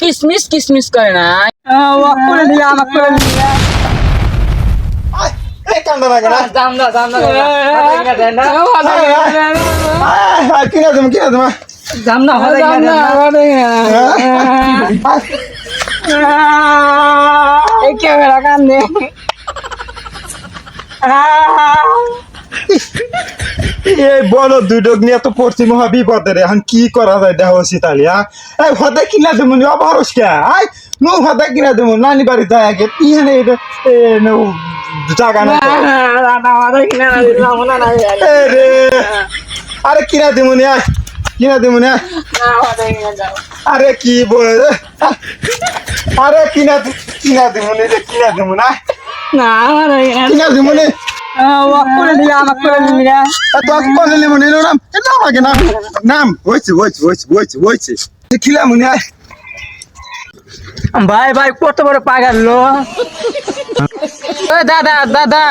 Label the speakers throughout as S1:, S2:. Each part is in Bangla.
S1: কিসমিস কিসমিস করে না।
S2: কেন তুমি কিনা তুমি
S3: দাম না এই ক্যামেরা কান্দে
S2: এই বলো দুটো নিয়ে তো পড়ছি মহা বিপদে রে। এখন কি করা যায় দেহ শীতালিয়া এই হদে কিনা দেবো নি অবরস কে আই? নু হদে কিনা দেবো নানি বাড়ি যায় আগে ইহানে এ নো রে আরে কিনা দেবো নি আয় কিনা দেবো নি আরে কি বল আরে কিনা কিনা দেবো নি কিনা দেবো না
S3: না
S2: কিনা দেবো নি। বলে
S3: ভাই ভাই কত বড় পাগাল
S1: দাদা দাদা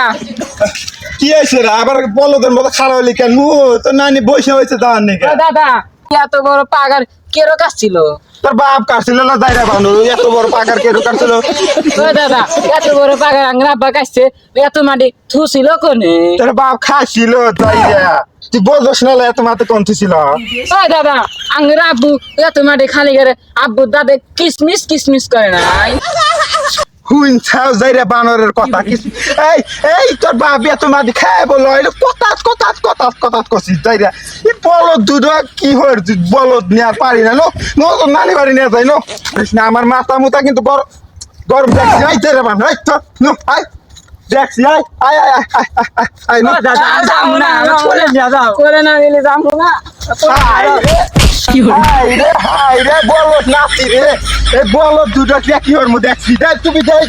S2: কি রে? আবার বলদের মতো খারাপ হলি কেন? মু তো নানি বসে হয়েছে তার
S1: ও, দাদা এত বড় পাগার কেরো
S2: তোর বাপ কাটছিল না দাইরা বানু? এত বড় কেটে কাটছিল?
S1: দাদা এত বড় পাগার আব্বা কাটছে এত মাটি থুছিল কোনে?
S2: তোর বাপ দাইরা। তুই না এত মাতে ছিল।
S1: ও দাদা আঙ্গরা আব্বু এত মাটি খালি করে আব্বু দাদা কিসমিস কিসমিস করে নাই।
S2: হুইন ছাও যাইরা বানরের কথা কি এই এই তোর বাপ এত মাটি খায় বলো এটা কথাত কথাত কথাত কথাত কছিস যাইরা বলদ দুধ কি হর বলদ নেওয়ার পারি না নো? নো তোর নানি বাড়ি নিয়ে যাই নো? না আমার মাথা মুতা কিন্তু গরম গরম দেখছি আই যাইরা বান তো নো আই দেখছি আই আই আই আই আই, আই আই নো।
S3: দাদা যাব না করে দিয়া যাও। করে না দিলে যাব না।
S2: হাই রে হাই রে হাই রে বলদ নাতি রে। এই বলদ দুধ কি হর মু দেখছি দেখ তুমি দেখ।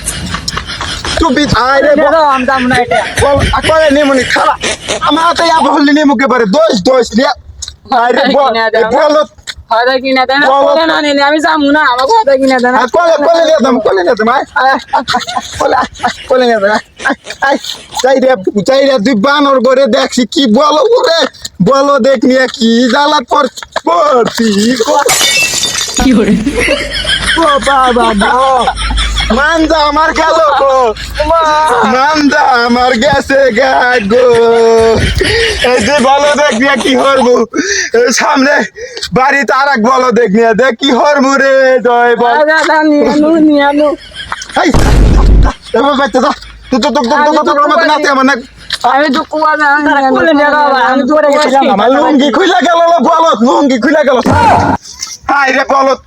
S2: তুমি হাই রে বল-
S3: আমি না এটা।
S2: বল আকবারে নেমুনি খালা। আমার তো ইয়া বললি নেমুকে পারে দোষ দোষ লিয়া আরে বল
S3: কিনা দেন। না নিলে আমি যাব না আমার কথা কিনা দেন।
S2: কোলে কোলে নিয়ে দাম কোলে নিয়ে দাম কোলে আয়, আয়, নিয়ে দাম আয়, আয়, আয়। চাই রে চাই রে দুই বানর করে দেখছি কি বলো রে বলো দেখ নিয়ে কি জ্বালা
S3: কি করে
S2: ও বাবা ও। মানজা আমার গেল গো। মানজা আমার গেছে গায় গো। এই যে বলো দেখ নিয়ে কি হরবো সামনে বাড়িতে আর এক বলো দেখ নিয়ে। দেখ কি হরবো রে জয় বল। এবার বাইতে যা। তুই তো নাতে আমার না
S3: আমি তো কুয়া না আমি দৌড়ে গেছিলাম
S2: আমার লুঙ্গি খুইলা গেল বলত লুঙ্গি খুইলা গেল। হাই রে বলত।